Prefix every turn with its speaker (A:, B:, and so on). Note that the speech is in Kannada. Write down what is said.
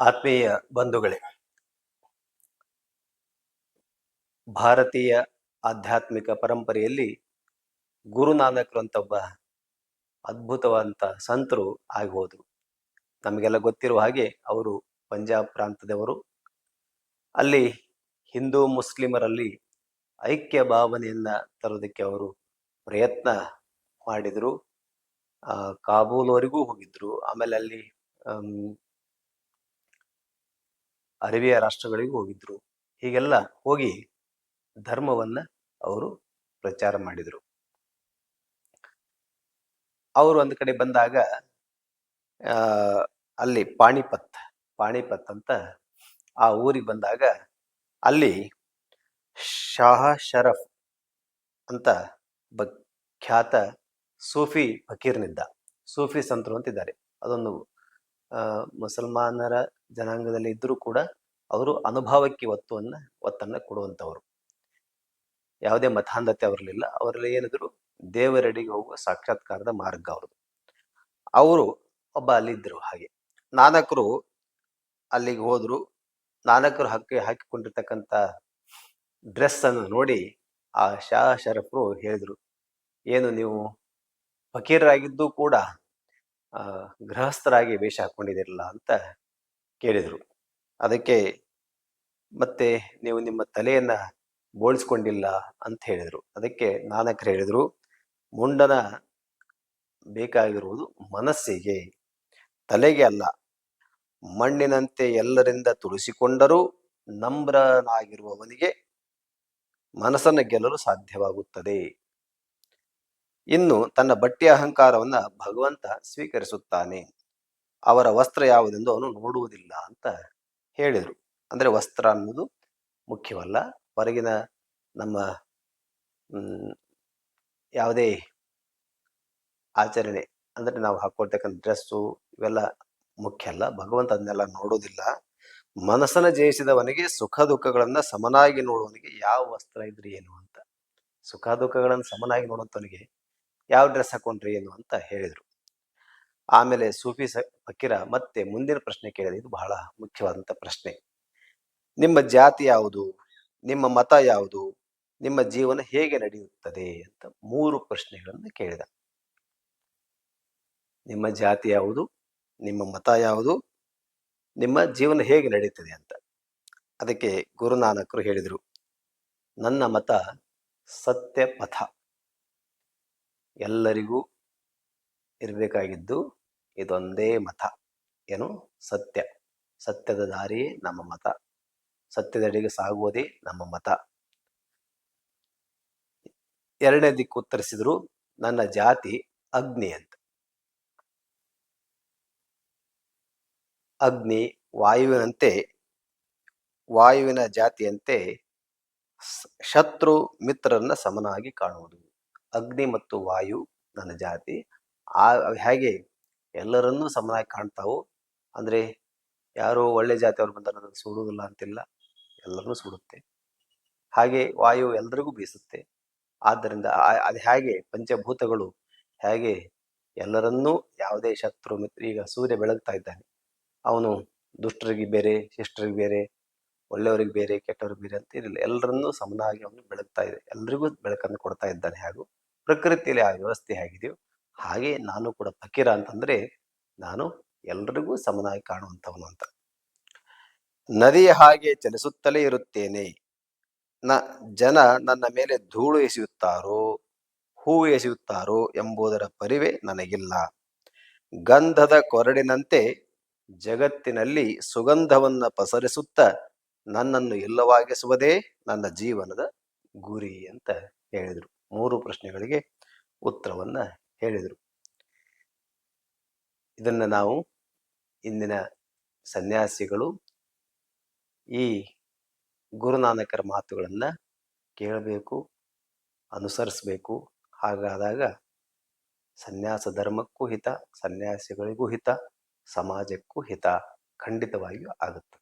A: ಆತ್ಮೀಯ ಬಂಧುಗಳೇ, ಭಾರತೀಯ ಆಧ್ಯಾತ್ಮಿಕ ಪರಂಪರೆಯಲ್ಲಿ ಗುರುನಾನಕರು ಅಂತ ಒಬ್ಬ ಅದ್ಭುತವಂತ ಸಂತರು ಆಗಿ ಹೋದ್ರು ನಮಗೆಲ್ಲ ಗೊತ್ತಿರುವ ಹಾಗೆ ಅವರು ಪಂಜಾಬ್ ಪ್ರಾಂತದವರು ಅಲ್ಲಿ ಹಿಂದೂ ಮುಸ್ಲಿಮರಲ್ಲಿ ಐಕ್ಯ ಭಾವನೆಯನ್ನ ತರೋದಕ್ಕೆ ಅವರು ಪ್ರಯತ್ನ ಮಾಡಿದ್ರು. ಕಾಬೂಲ್ವರೆಗೂ ಹೋಗಿದ್ರು. ಆಮೇಲೆ ಅಲ್ಲಿ ಅರೇಬಿಯ ರಾಷ್ಟ್ರಗಳಿಗೂ ಹೋಗಿದ್ರು. ಹೀಗೆಲ್ಲ ಹೋಗಿ ಧರ್ಮವನ್ನ ಅವರು ಪ್ರಚಾರ ಮಾಡಿದರು. ಅವರು ಒಂದು ಕಡೆ ಬಂದಾಗ ಅಲ್ಲಿ ಪಾಣಿಪತ್ ಪಾಣಿಪತ್ ಅಂತ ಆ ಊರಿಗೆ ಬಂದಾಗ ಅಲ್ಲಿ ಶಾಹ ಶರಫ್ ಅಂತ ಬ ಖ್ಯಾತ ಸೂಫಿ ಫಕೀರ್ನಿದ್ದ. ಸೂಫಿ ಸಂತರು ಅಂತಿದ್ದಾರೆ ಅದೊಂದು ಮುಸಲ್ಮಾನರ ಜನಾಂಗದಲ್ಲಿ ಇದ್ದರೂ ಕೂಡ ಅವರು ಅನುಭವಕ್ಕೆ ಒತ್ತುವನ್ನು, ಒತ್ತನ್ನ ಕೊಡುವಂಥವ್ರು. ಯಾವುದೇ ಮತಾಂಧತೆ ಅವರಲ್ಲಿಲ್ಲ. ಅವರಲ್ಲಿ ಏನಿದ್ರು ದೇವರೆಡೆಗೆ ಹೋಗುವ ಸಾಕ್ಷಾತ್ಕಾರದ ಮಾರ್ಗ ಅವ್ರದ್ದು. ಅವರು ಒಬ್ಬ ಅಲ್ಲಿದ್ದರು ಹಾಗೆ. ನಾನಕರು ಅಲ್ಲಿಗೆ ಹೋದರು. ನಾನಕರು ಹಾಕಿ, ಹಾಕಿಕೊಂಡಿರ್ತಕ್ಕಂಥ ಡ್ರೆಸ್ ಅನ್ನು ನೋಡಿ ಆ ಶಾ ಶರಫರು ಹೇಳಿದರು, ಏನು ನೀವು ಫಕೀರರಾಗಿದ್ದು ಕೂಡ ಗೃಹಸ್ಥರಾಗಿ ವೇಷ ಹಾಕೊಂಡಿದಿರಲ್ಲ ಅಂತ ಕೇಳಿದರು. ಅದಕ್ಕೆ ಮತ್ತೆ ನೀವು ನಿಮ್ಮ ತಲೆಯನ್ನ ಬೋಳಿಸ್ಕೊಂಡಿಲ್ಲ ಅಂತ ಹೇಳಿದರು. ಅದಕ್ಕೆ ನಾನಕರು ಹೇಳಿದರು, ಮುಂಡನ ಬೇಕಾಗಿರುವುದು ಮನಸ್ಸಿಗೆ, ತಲೆಗೆ ಅಲ್ಲ. ಮಣ್ಣಿನಂತೆ ಎಲ್ಲರಿಂದ ತುಳಿಸಿಕೊಂಡರೂ ನಮ್ರನಾಗಿರುವವನಿಗೆ ಮನಸ್ಸನ್ನು ಗೆಲ್ಲಲು ಸಾಧ್ಯವಾಗುತ್ತದೆ. ಇನ್ನು ತನ್ನ ಬಟ್ಟೆಯ ಅಹಂಕಾರವನ್ನ ಭಗವಂತ ಸ್ವೀಕರಿಸುತ್ತಾನೆ. ಅವರ ವಸ್ತ್ರ ಯಾವುದೆಂದು ಅವನು ನೋಡುವುದಿಲ್ಲ ಅಂತ ಹೇಳಿದರು. ಅಂದ್ರೆ ವಸ್ತ್ರ ಅನ್ನೋದು ಮುಖ್ಯವಲ್ಲ. ಹೊರಗಿನ ನಮ್ಮ ಯಾವುದೇ ಆಚರಣೆ ಅಂದ್ರೆ ನಾವು ಹಾಕೊಳ್ತಕ್ಕಂಥ ಡ್ರೆಸ್ಸು ಇವೆಲ್ಲ ಮುಖ್ಯ ಅಲ್ಲ. ಭಗವಂತ ಅದನ್ನೆಲ್ಲ ನೋಡೋದಿಲ್ಲ ಮನಸ್ಸನ್ನು ಜಯಿಸಿದವನಿಗೆ ಸುಖ ದುಃಖಗಳನ್ನು ಸಮನಾಗಿ ನೋಡುವವನಿಗೆ ಯಾವ ವಸ್ತ್ರ ಇದ್ರಿ ಏನು ಅಂತ. ಸುಖ ದುಃಖಗಳನ್ನು ಸಮನಾಗಿ ನೋಡುವಂಥವನಿಗೆ ಯಾವ ಡ್ರೆಸ್ ಹಾಕೊಂಡ್ರಿ ಏನು ಅಂತ ಹೇಳಿದ್ರು. ಆಮೇಲೆ ಸೂಫಿ ಫಕೀರ ಮತ್ತೆ ಮುಂದಿನ ಪ್ರಶ್ನೆ ಕೇಳಿದ ಇದು ಬಹಳ ಮುಖ್ಯವಾದಂತ ಪ್ರಶ್ನೆ. ನಿಮ್ಮ ಜಾತಿ ಯಾವುದು? ನಿಮ್ಮ ಮತ ಯಾವುದು? ನಿಮ್ಮ ಜೀವನ ಹೇಗೆ ನಡೆಯುತ್ತದೆ ಅಂತ ಮೂರು ಪ್ರಶ್ನೆಗಳನ್ನು ಕೇಳಿದ. ನಿಮ್ಮ ಜಾತಿ ಯಾವುದು? ನಿಮ್ಮ ಮತ ಯಾವುದು? ನಿಮ್ಮ ಜೀವನ ಹೇಗೆ ನಡೆಯುತ್ತದೆ ಅಂತ. ಅದಕ್ಕೆ ಗುರುನಾನಕರು ಹೇಳಿದರು, ನನ್ನ ಮತ ಸತ್ಯ ಪಥ ಎಲ್ಲರಿಗೂ ಇರಬೇಕಾಗಿದ್ದು ಇದೊಂದೇ ಮತ. ಏನು? ಸತ್ಯ. ಸತ್ಯದ ದಾರಿಯೇ ನಮ್ಮ ಮತ. ಸತ್ಯದೆಡೆಗೆ ಸಾಗುವುದೇ ನಮ್ಮ ಮತ. ಎರಡನೇ ದಿಕ್ಕು ಉತ್ತರಿಸಿದ್ರು, ನನ್ನ ಜಾತಿ ಅಗ್ನಿ ಅಂತ. ಅಗ್ನಿ ವಾಯುವಿನಂತೆ, ವಾಯುವಿನ ಜಾತಿಯಂತೆ ಶತ್ರು ಮಿತ್ರರನ್ನ ಸಮನಾಗಿ ಕಾಣುವುದು. ಅಗ್ನಿ ಮತ್ತು ವಾಯು ನನ್ನ ಜಾತಿ. ಆ, ಹೇಗೆ ಎಲ್ಲರನ್ನೂ ಸಮನಾಗಿ ಕಾಣ್ತಾವು. ಅಂದ್ರೆ ಯಾರೋ ಒಳ್ಳೆ ಜಾತಿಯವ್ರು ಬಂದರೆ ಅದನ್ನು ಸುಡುವುದಿಲ್ಲ ಅಂತಿಲ್ಲ. ಎಲ್ಲರನ್ನೂ ಸುಡುತ್ತೆ. ಹಾಗೆ ವಾಯು ಎಲ್ಲರಿಗೂ ಬೀಸುತ್ತೆ. ಆದ್ದರಿಂದ ಅದು ಹೇಗೆ ಪಂಚಭೂತಗಳು, ಹೇಗೆ ಎಲ್ಲರನ್ನೂ ಯಾವುದೇ ಶತ್ರು ಮಿತ್ರ, ಈಗ ಸೂರ್ಯ ಬೆಳಗ್ತಾ ಇದ್ದಾನೆ. ಅವನು ದುಷ್ಟರಿಗೆ ಬೇರೆ, ಶಿಷ್ಟರಿಗೆ ಬೇರೆ, ಒಳ್ಳೆಯವರಿಗೆ ಬೇರೆ, ಕೆಟ್ಟವ್ರಿಗೆ ಬೇರೆ ಅಂತ ಇರಲಿಲ್ಲ. ಎಲ್ಲರನ್ನೂ ಸಮನಾಗಿ ಅವನು ಬೆಳಗ್ತಾ ಇದೆ. ಎಲ್ರಿಗೂ ಬೆಳಕನ್ನು ಕೊಡ್ತಾ ಇದ್ದಾನೆ. ಹಾಗೂ ಪ್ರಕೃತಿಯಲ್ಲಿ ಆ ವ್ಯವಸ್ಥೆ ಹೇಗಿದೆಯೋ ಹಾಗೆ ನಾನು ಕೂಡ ಫಕೀರ ಅಂತಂದ್ರೆ ನಾನು ಎಲ್ರಿಗೂ ಸಮನಾಗಿ ಕಾಣುವಂಥವನು ಅಂತ. ನದಿಯ ಹಾಗೆ ಚಲಿಸುತ್ತಲೇ ಇರುತ್ತೇನೆ. ನ ಜನ ನನ್ನ ಮೇಲೆ ಧೂಳು ಎಸೆಯುತ್ತಾರೋ ಹೂ ಎಸೆಯುತ್ತಾರೋ ಎಂಬುದರ ಪರಿವೆ ನನಗಿಲ್ಲ. ಗಂಧದ ಕೊರಡಿನಂತೆ ಜಗತ್ತಿನಲ್ಲಿ ಸುಗಂಧವನ್ನು ಪಸರಿಸುತ್ತ ನನ್ನನ್ನು ಇಲ್ಲವಾಗಿಸುವುದೇ ನನ್ನ ಜೀವನದ ಗುರಿ ಅಂತ ಹೇಳಿದರು. ಮೂರು ಪ್ರಶ್ನೆಗಳಿಗೆ ಉತ್ತರವನ್ನ ಇದನ್ನ ನಾವು ಇಂದಿನ ಸನ್ಯಾಸಿಗಳು ಈ ಗುರುನಾನಕರ ಮಾತುಗಳನ್ನು ಕೇಳಬೇಕು, ಅನುಸರಿಸಬೇಕು. ಹಾಗಾದಾಗ ಸನ್ಯಾಸ ಧರ್ಮಕ್ಕೂ ಹಿತ, ಸನ್ಯಾಸಿಗಳಿಗೂ ಹಿತ, ಸಮಾಜಕ್ಕೂ ಹಿತ ಖಂಡಿತವಾಗಿಯೂ ಆಗುತ್ತೆ.